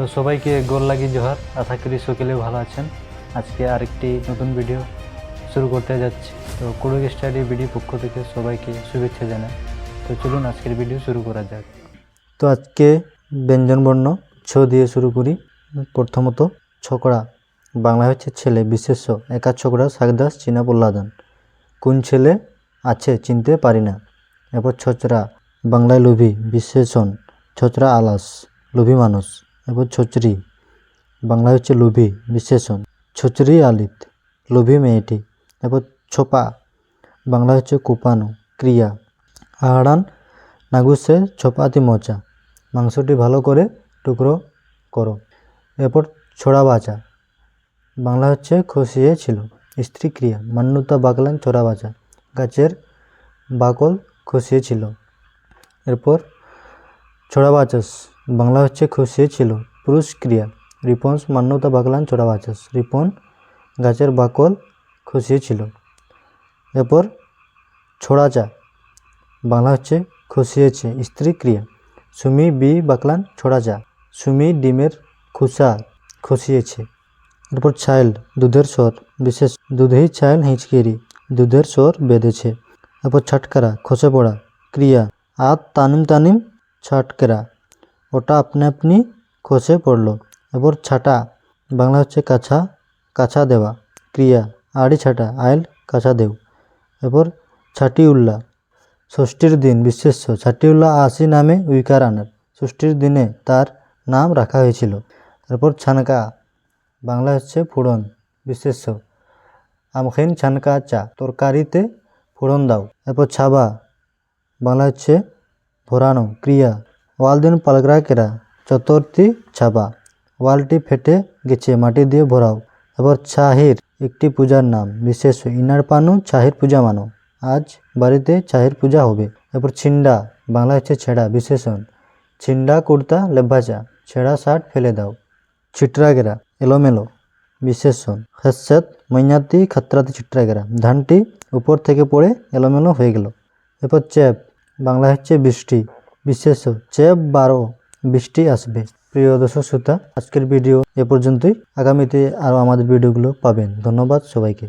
তো সবাইকে গোল লাগি জোহার। আশা করি সকলে ভালো আছেন। আজকে আরেকটি নতুন ভিডিও শুরু করতে যাচ্ছি। তো কুড়ুক স্টাডি ভিডিও পক্ষ থেকে সবাইকে শুভেচ্ছা জানাই। তো চলুন আজকের ভিডিও শুরু করা যাক। তো আজকে ব্যঞ্জনবর্ণ ছ দিয়ে শুরু করি। প্রথমত, ছকড়া। বাংলা হচ্ছে ছেলে, বিশেষ্য। একা ছকড়া শাকদাস চীনা প্রহ্লাদান কোন ছেলে আছে চিনতে পারি না। এরপর ছচরা বাংলায় লোভী, বিশেষণ। ছচরা আলাস। লোভী মানুষ এরপর ছচরি বাংলা হচ্ছে লোভী, বিশেষণ। ছচরি আলিত, লোভী মেয়েটি এরপর ছোপা। বাংলা হচ্ছে কোপানো, ক্রিয়া। আহারান নাগুসে ছোপাতি মোচা। মাংসটি ভালো করে টুকরো করো। এরপর ছোড়া বাচা বাংলা হচ্ছে খসিয়ে ছিল, স্ত্রী ক্রিয়া। মান্যতা বাকলান ছোড়া বাচা গাছের বাকল খসিয়ে ছিল। এরপর ছোড়া বাচাস বাংলা হচ্ছে খসিয়ে ছিল। পুরুষ ক্রিয়া। রিপন্স, মান্যতা বাকলান ছোড়া বাচাস রিপন, গাছের বাকল খসিয়ে ছিল। এরপর ছোড়া ছোড়াচা বাংলা হচ্ছে খসিয়েছে স্ত্রী ক্রিয়া। সুমি, বি বাকলান ছোড়া ছোড়াচা সুমি, ডিমের খুসা খসিয়েছে এরপর ছাইল্ড দুধের স্বর। বিশেষ, দুধেই ছাইল হিঁচকেরি। দুধের স্বর বেঁধেছে। এরপর ছাটকারা, খসে পড়া। ক্রিয়া, আত তানিম তানিম, ছাটকেরা। ওটা আপনি আপনি খসে পড়ল। এরপর ছাটা। বাংলা হচ্ছে কাছা কাছা দেওয়া। ক্রিয়া, আড়ি ছাটা, আইল, কাছা দেউ। এরপর ছাটি উল্লাহ ষষ্ঠীর দিন, বিশেষ্য। ছাটিউল্লাহ আসি নামে উইকার আনার। ষষ্ঠীর দিনে তার নাম রাখা হয়েছিল। এরপর ছানকা। বাংলা হচ্ছে ফোড়ন, বিশেষ্য। আমখিন ছানকা চা, তরকারিতে ফোড়ন দাও। এরপর ছাবা। বাংলা হচ্ছে ভরানো, ক্রিয়া। ওয়াল দিন পালগ্রা কেরা, চতুর্থী ছাবা। ওয়ালটি ফেটে গেছে, মাটি দিয়ে ভরাও। এবার ছাহির একটি পূজার নাম। বিশেষ, ইনার পানু ছাহির পূজা মানো। আজ বাড়িতে ছাহির পূজা হবে। এরপর ছিন্ডা বাংলা হচ্ছে ছেঁড়া, বিশেষণ। ছিন্ডা কুর্তা লেব্বাচা ছেঁড়া, শার্ট ফেলে দাও। ছিটরাগেরা এলোমেলো। বিশেষণ। হেসেত, মৈনাতি, খাত্রাতি ছিটরাগেরা ধানটি উপর থেকে পড়ে এলোমেলো হয়ে গেল। এরপর চেপ বাংলা হচ্ছে বৃষ্টি। বিশেষ চেপ বারো বৃষ্টি আসবে। প্রিয় দর্শক শ্রোতা, আজকের ভিডিও এ পর্যন্তই। আগামীতে আরও আমাদের ভিডিওগুলো পাবেন। ধন্যবাদ সবাইকে।